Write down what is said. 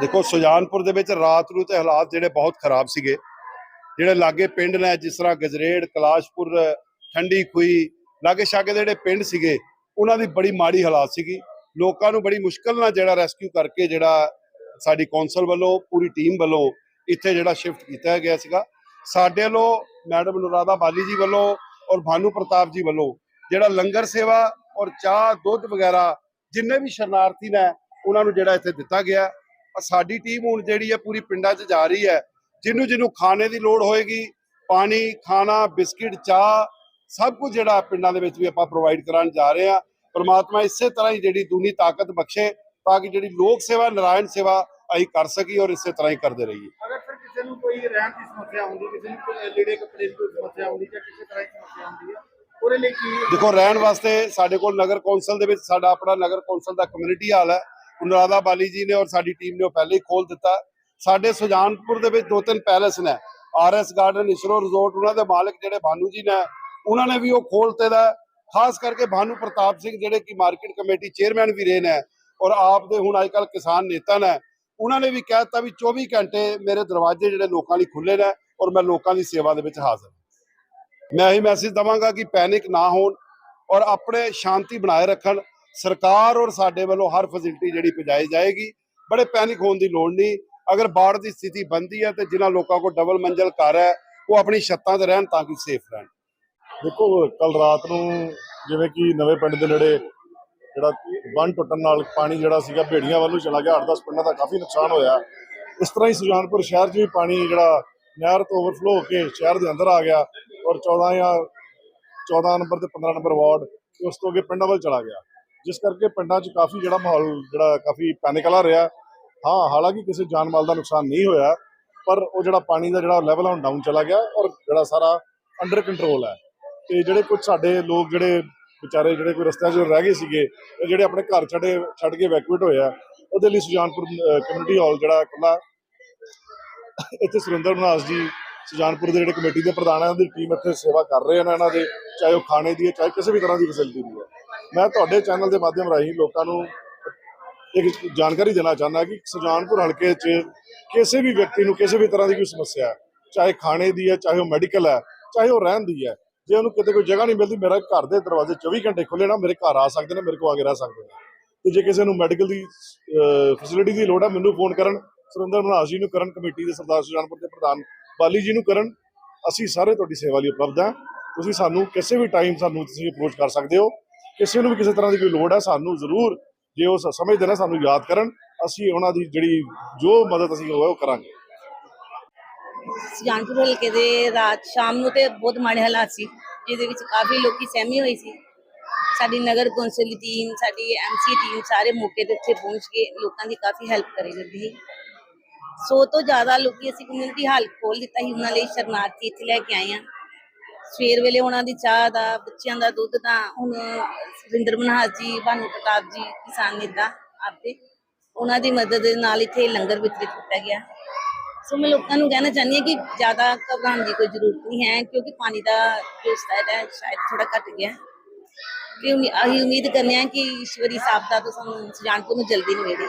ਦੇਖੋ, ਸੁਜਾਨਪੁਰ ਦੇ ਵਿੱਚ ਰਾਤ ਨੂੰ ਤੇ ਹਾਲਾਤ ਜਿਹੜੇ ਬਹੁਤ ਖਰਾਬ ਸੀਗੇ। ਜਿਹੜੇ ਲਾਗੇ ਪਿੰਡ ਨੇ, ਜਿਸ ਤਰ੍ਹਾਂ ਗਜਰੇੜ, ਕਲਾਸ਼ਪੁਰ, ਠੰਡੀ ਖੂਈ ਲਾਗੇ ਛਾਗੇ ਦੇ ਜਿਹੜੇ ਪਿੰਡ ਸੀਗੇ, ਉਹਨਾਂ ਦੀ ਬੜੀ ਮਾੜੀ ਹਾਲਾਤ ਸੀਗੀ। ਲੋਕਾਂ ਨੂੰ ਬੜੀ ਮੁਸ਼ਕਲ ਨਾਲ ਜਿਹੜਾ ਰੈਸਕਿਊ ਕਰਕੇ ਜਿਹੜਾ ਸਾਡੀ ਕੌਂਸਲ ਵੱਲੋਂ, ਪੂਰੀ ਟੀਮ ਵੱਲੋਂ ਇੱਥੇ ਜਿਹੜਾ ਸ਼ਿਫਟ ਕੀਤਾ ਗਿਆ ਸੀਗਾ। ਸਾਡੇ ਵੱਲੋਂ ਮੈਡਮ ਅਨੁਰਾਧਾ ਬਾਲੀ ਜੀ ਵੱਲੋਂ ਔਰ ਭਾਨੂ ਪ੍ਰਤਾਪ ਜੀ ਵੱਲੋਂ ਜਿਹੜਾ ਲੰਗਰ ਸੇਵਾ ਔਰ ਚਾਹ, ਦੁੱਧ ਵਗੈਰਾ ਜਿੰਨੇ ਵੀ ਸ਼ਰਨਾਰਥੀ ਨੇ, ਉਹਨਾਂ ਨੂੰ ਜਿਹੜਾ ਇੱਥੇ ਦਿੱਤਾ ਗਿਆ। ਸਾਡੀ ਟੀਮ ਹੁਣ ਜਿਹੜੀ ਹੈ ਪੂਰੀ ਪਿੰਡਾਂ 'ਚ ਜਾ ਰਹੀ ਹੈ ਜਿਹਨੂੰ ਜਿਹਨੂੰ ਖਾਣੇ ਦੀ ਲੋੜ ਹੋਏਗੀ ਪਾਣੀ ਖਾਣਾ ਬਿਸਕਿਟ ਚਾਹ ਸਭ ਕੁਝ ਜਿਹੜਾ ਪਿੰਡਾਂ ਦੇ ਵਿੱਚ ਵੀ ਆਪਾਂ ਪ੍ਰੋਵਾਈਡ ਕਰਾਉਣ ਜਾ ਰਹੇ ਹਾਂ। ਪ੍ਰਮਾਤਮਾ ਇਸੇ ਤਰ੍ਹਾਂ ਹੀ ਜਿਹੜੀ ਦੂਨੀ ਤਾਕਤ ਬਖਸ਼ੇ ਤਾਂ ਕਿ ਜਿਹੜੀ ਲੋਕ ਸੇਵਾ ਨਾਰਾਇਣ ਸੇਵਾ ਅਸੀਂ ਕਰ ਸਕੀ ਔਰ ਇਸੇ ਤਰ੍ਹਾਂ ਹੀ ਕਰਦੇ ਰਹੀਏ। ਅਗਰ ਫਿਰ ਕਿਸੇ ਨੂੰ ਕੋਈ ਰਹਿਣ ਦੀ ਸਮੱਸਿਆ ਹੁੰਦੀ ਕਿਸੇ ਨੂੰ ਕੋਈ ਲੀੜੇ ਕੱਪੜੇ ਦੀ ਕੋਈ ਸਮੱਸਿਆ ਹੁੰਦੀ ਜਾਂ ਕਿਸੇ ਤਰ੍ਹਾਂ ਦੀ ਸਮੱਸਿਆ ਹੁੰਦੀ ਹੈ ਉਹਦੇ ਲਈ ਕੀ ਦੇਖੋ ਰਹਿਣ ਵਾਸਤੇ ਸਾਡੇ ਕੋਲ ਨਗਰ ਕੌਂਸਲ ਦੇ ਵਿੱਚ ਸਾਡਾ ਆਪਣਾ ਨਗਰ ਕੌਂਸਲ ਦਾ ਕਮਿਊਨਿਟੀ ਹਾਲ ਹੈ। ਅਨੁਰਾਧਾ ਬਾਲੀ ਜੀ ਨੇ ਔਰ ਸਾਡੀ ਟੀਮ ਨੇ ਉਹ ਪਹਿਲੇ ਹੀ ਖੋਲ ਦਿੱਤਾ। ਸਾਡੇ ਸੁਜਾਨਪੁਰ ਦੇ ਵਿੱਚ ਦੋ ਤਿੰਨ ਪੈਲੇਸ ਨੇ। ਆਰਐਸ ਗਾਰਡਨ, ਇਸਰੋ ਰਿਜ਼ੋਰਟ, ਉਹਨਾਂ ਦੇ ਮਾਲਕ ਜਿਹੜੇ ਭਾਨੂ ਜੀ ਨੇ, ਉਹਨਾਂ ਨੇ ਵੀ ਉਹ ਖੋਲਤੇ ਦਾ। ਖਾਸ ਕਰਕੇ ਭਾਨੂ ਪ੍ਰਤਾਪ ਸਿੰਘ ਜਿਹੜੇ ਕਿ ਮਾਰਕੀਟ ਕਮੇਟੀ ਚੇਅਰਮੈਨ ਵੀ ਰਹੇ ਨੇ ਔਰ ਆਪ ਦੇ ਹੁਣ ਅੱਜਕੱਲ ਕਿਸਾਨ ਨੇਤਾ ਨੇ, ਉਹਨਾਂ ਨੇ ਵੀ ਕਹਿ ਦਿੱਤਾ ਵੀ 24 ਘੰਟੇ ਮੇਰੇ ਦਰਵਾਜ਼ੇ ਜਿਹੜੇ ਲੋਕਾਂ ਲਈ ਖੁੱਲੇ ਨੇ ਔਰ ਮੈਂ ਲੋਕਾਂ ਦੀ ਸੇਵਾ ਦੇ ਵਿੱਚ ਹਾਜ਼ਰ ਮੈਂ ਇਹੀ ਮੈਸੇਜ ਦਵਾਂਗਾ ਕਿ ਪੈਨਿਕ ਨਾ ਹੋਣ ਔਰ ਆਪਣੇ ਸ਼ਾਂਤੀ ਬਣਾਏ ਰੱਖਣ। ਸਰਕਾਰ ਔਰ ਸਾਡੇ ਵੱਲੋਂ ਹਰ ਫੈਸਿਲਿਟੀ ਜਿਹੜੀ ਪਜਾਈ ਜਾਏਗੀ। ਬੜੇ ਪੈਨਿਕ ਹੋਣ ਦੀ ਲੋੜ ਨਹੀਂ। ਅਗਰ ਬਾੜ ਦੀ ਸਥਿਤੀ ਬਣਦੀ ਹੈ ਤੇ ਜਿਨ੍ਹਾਂ ਲੋਕਾਂ ਕੋਲ ਡਬਲ ਮੰਜ਼ਲ ਘਰ ਹੈ, ਉਹ ਆਪਣੀ ਛੱਤਾਂ ਤੇ ਰਹਿਣ ਤਾਂ ਕਿ ਸੇਫ ਰਹਿਣ। ਦੇਖੋ ਕੱਲ ਰਾਤ ਨੂੰ ਜਿਵੇਂ ਕਿ ਨਵੇਂ ਪਿੰਡ ਦੇ ਨੇੜੇ ਜਿਹੜਾ ਬੰਨ ਟੁੱਟਣ ਨਾਲ ਪਾਣੀ ਜਿਹੜਾ ਸੀਗਾ, ਭੇੜੀਆਂ ਵੱਲ ਨੂੰ ਚਲਾ ਗਿਆ 8-10 ਪਿੰਡਾਂ ਦਾ ਕਾਫੀ ਨੁਕਸਾਨ ਹੋਇਆ। ਇਸ ਤਰ੍ਹਾਂ ਹੀ ਸੁਜਾਨਪੁਰ ਸ਼ਹਿਰ 'ਚ ਵੀ ਪਾਣੀ ਜਿਹੜਾ ਨਹਿਰ ਤੋਂ ਓਵਰਫਲੋ ਹੋ ਕੇ ਸ਼ਹਿਰ ਦੇ ਅੰਦਰ ਆ ਗਿਆ ਔਰ 14 ਜਾਂ 14 ਨੰਬਰ ਤੇ 15 ਨੰਬਰ ਵਾਰਡ ਉਸ ਤੋਂ ਅੱਗੇ ਪਿੰਡਾਂ ਵੱਲ ਚਲਾ ਗਿਆ। ਜਿਸ ਕਰਕੇ ਪਿੰਡਾਂ 'ਚ ਕਾਫੀ ਜਿਹੜਾ ਮਾਹੌਲ, ਜਿਹੜਾ ਕਾਫੀ ਪੈਨਿਕ ਵਾਲਾ ਰਿਹਾ। ਹਾਂ, ਹਾਲਾਂਕਿ ਕਿਸੇ ਜਾਨ ਮਾਲ ਦਾ ਨੁਕਸਾਨ ਨਹੀਂ ਹੋਇਆ, ਪਰ ਉਹ ਜਿਹੜਾ ਪਾਣੀ ਦਾ ਜਿਹੜਾ ਲੈਵਲ ਆ ਡਾਊਨ ਚਲਾ ਗਿਆ ਔਰ ਜਿਹੜਾ ਸਾਰਾ ਅੰਡਰ ਕੰਟਰੋਲ ਹੈ ਤੇ ਜਿਹੜੇ ਕੁਝ ਸਾਡੇ ਲੋਕ ਜਿਹੜੇ ਵਿਚਾਰੇ, ਜਿਹੜੇ ਕੋਈ ਰਸਤਿਆਂ 'ਚ ਰਹਿ ਗਏ ਸੀਗੇ ਜਿਹੜੇ ਆਪਣੇ ਘਰ ਛੱਡੇ, ਛੱਡ ਕੇ ਵੈਕੂਏਟ ਹੋਏ ਆ, ਉਹਦੇ ਲਈ ਸੁਜਾਨਪੁਰ ਕਮਿਊਨਿਟੀ ਹਾਲ ਜਿਹੜਾ ਖੁੱਲਾ ਇੱਥੇ ਸੁਰਿੰਦਰ ਮਨਾਸ ਜੀ, ਸੁਜਾਨਪੁਰ ਦੇ ਜਿਹੜੇ ਕਮੇਟੀ ਦੇ ਪ੍ਰਧਾਨ ਆ, ਉਹਨਾਂ ਦੀ ਟੀਮ ਇੱਥੇ ਸੇਵਾ ਕਰ ਰਹੇ ਨੇ ਇਹਨਾਂ ਦੇ, ਚਾਹੇ ਉਹ ਖਾਣੇ ਦੀ ਹੈ, ਚਾਹੇ ਕਿਸੇ ਵੀ ਤਰ੍ਹਾਂ ਦੀ ਫੈਸਿਲਿਟੀ ਦੀ ਹੈ। ਮੈਂ ਤੁਹਾਡੇ ਚੈਨਲ ਦੇ ਮਾਧਿਅਮ ਰਾਹੀਂ ਲੋਕਾਂ ਨੂੰ ਇੱਕ ਜਾਣਕਾਰੀ ਦੇਣਾ ਚਾਹੁੰਦਾ ਕਿ ਸੁਜਾਨਪੁਰ ਹਲਕੇ 'ਚ ਕਿਸੇ ਵੀ ਵਿਅਕਤੀ ਨੂੰ ਕਿਸੇ ਵੀ ਤਰ੍ਹਾਂ ਦੀ ਕੋਈ ਸਮੱਸਿਆ ਹੈ, ਚਾਹੇ ਖਾਣੇ ਦੀ ਹੈ, ਚਾਹੇ ਉਹ ਮੈਡੀਕਲ ਹੈ, ਚਾਹੇ ਉਹ ਰਹਿਣ ਦੀ ਹੈ, ਜੇ ਉਹਨੂੰ ਕਿਤੇ ਕੋਈ ਜਗ੍ਹਾ ਨਹੀਂ ਮਿਲਦੀ, ਮੇਰਾ ਘਰ ਦੇ ਦਰਵਾਜ਼ੇ 24 ਘੰਟੇ ਖੁੱਲੇ ਨਾ, ਮੇਰੇ ਘਰ ਆ ਸਕਦੇ ਨੇ, ਮੇਰੇ ਕੋਲ ਆ ਕੇ ਰਹਿ ਸਕਦੇ ਨੇ। ਤੇ ਜੇ ਕਿਸੇ ਨੂੰ ਮੈਡੀਕਲ ਦੀ ਫੈਸਿਲਿਟੀ ਦੀ ਲੋੜ ਹੈ, ਮੈਨੂੰ ਫੋਨ ਕਰਨ, ਸੁਰਿੰਦਰ ਮਨਾਸ ਜੀ ਨੂੰ ਕਰਨ, ਕਮੇਟੀ ਦੇ ਸਰਦਾਰ ਸੁਜਾਨਪੁਰ ਦੇ ਪ੍ਰਧਾਨ ਬਾਲੀ ਜੀ ਨੂੰ ਕਰਨ, ਅਸੀਂ ਸਾਰੇ ਤੁਹਾਡੀ ਸੇਵਾ ਲਈ ਉਪਲਬਧ ਹਾਂ। ਤੁਸੀਂ ਸਾਨੂੰ ਕਿਸੇ ਵੀ ਟਾਈਮ ਸਾਨੂੰ ਤੁਸੀਂ ਅਪਰੋਚ ਕਰ ਸਕਦੇ ਹੋ। ਕਿਸੇ ਨੂੰ ਵੀ ਕਿਸੇ ਤਰ੍ਹਾਂ ਦੀ ਕੋਈ ਲੋੜ ਹੈ ਸਾਨੂੰ ਜ਼ਰੂਰ ਜੇ ਉਹ ਸਮਝਦੇ ਨੇ, ਸਾਨੂੰ ਯਾਦ ਕਰਨ, ਅਸੀਂ ਉਹਨਾਂ ਦੀ ਜਿਹੜੀ ਜੋ ਮਦਦ ਅਸੀਂ ਹੋਵੇ ਉਹ ਕਰਾਂਗੇ। ਸੁਜਾਨਪੁਰ ਹਲਕੇ ਦੇ ਰਾਤ ਸ਼ਾਮ ਨੂੰ ਤੇ ਬਹੁਤ ਮਾੜੇ ਹਾਲਾਤ ਸੀ, ਜਿਹਦੇ ਵਿੱਚ ਕਾਫੀ ਲੋਕੀ ਸਹਿਮੇ ਹੋਏ ਸੀ। ਸਾਡੀ ਨਗਰ ਕੌਂਸਲ ਦੀ ਟੀਮ ਸਾਡੀ ਐਮਸੀ ਟੀਮ ਸਾਰੇ ਮੌਕੇ ਤੇ ਉੱਥੇ ਪਹੁੰਚ ਕੇ ਲੋਕਾਂ ਦੀ ਕਾਫੀ ਹੈਲਪ ਕਰੀ ਜਾਂਦੀ ਸੀ। ਸੌ ਤੋਂ ਜ਼ਿਆਦਾ ਲੋਕੀ ਅਸੀਂ ਕਮਿਊਨਿਟੀ ਹਾਲ ਖੋਲ ਦਿੱਤਾ ਸੀ, ਉਹਨਾਂ ਲਈ ਸ਼ਰਨਾਰਥੀ ਇੱਥੇ ਲੈ ਕੇ ਆਏ ਆ ਸਵੇਰ ਵੇਲੇ ਉਹਨਾਂ ਦੀ ਚਾਹ ਦਾ, ਬੱਚਿਆਂ ਦਾ ਦੁੱਧ ਦਾ, ਹੁਣ ਸੁਰਿੰਦਰ ਮਨਹਾਸ ਜੀ, ਭਾਨੂ ਪ੍ਰਤਾਪ ਜੀ, ਕਿਸਾਨ ਨੇਤਾ ਆਪਦੇ, ਉਹਨਾਂ ਦੀ ਮਦਦ ਦੇ ਨਾਲ ਇੱਥੇ ਲੰਗਰ ਵਿਤਰਿਤ ਕੀਤਾ ਗਿਆ। ਸੋ ਮੈਂ ਲੋਕਾਂ ਨੂੰ ਕਹਿਣਾ ਚਾਹੁੰਦੀ ਹਾਂ ਕਿ ਜ਼ਿਆਦਾ ਘਬਰਾਉਣ ਦੀ ਕੋਈ ਜ਼ਰੂਰਤ ਨਹੀਂ ਹੈ, ਕਿਉਂਕਿ ਪਾਣੀ ਦਾ ਜੋ ਸਤਰ ਹੈ ਸ਼ਾਇਦ ਥੋੜਾ ਘਟ ਗਿਆ। ਕਿ ਅਸੀਂ ਉਮੀਦ ਕਰਨੇ ਹਾਂ ਕਿ ਈਸ਼ਵਰੀ ਸਾਬਤਾ ਤੋਂ ਸਾਨੂੰ ਸੁਜਾਨਪੁਰ ਨੂੰ ਜਲਦੀ ਮਿਲੇ।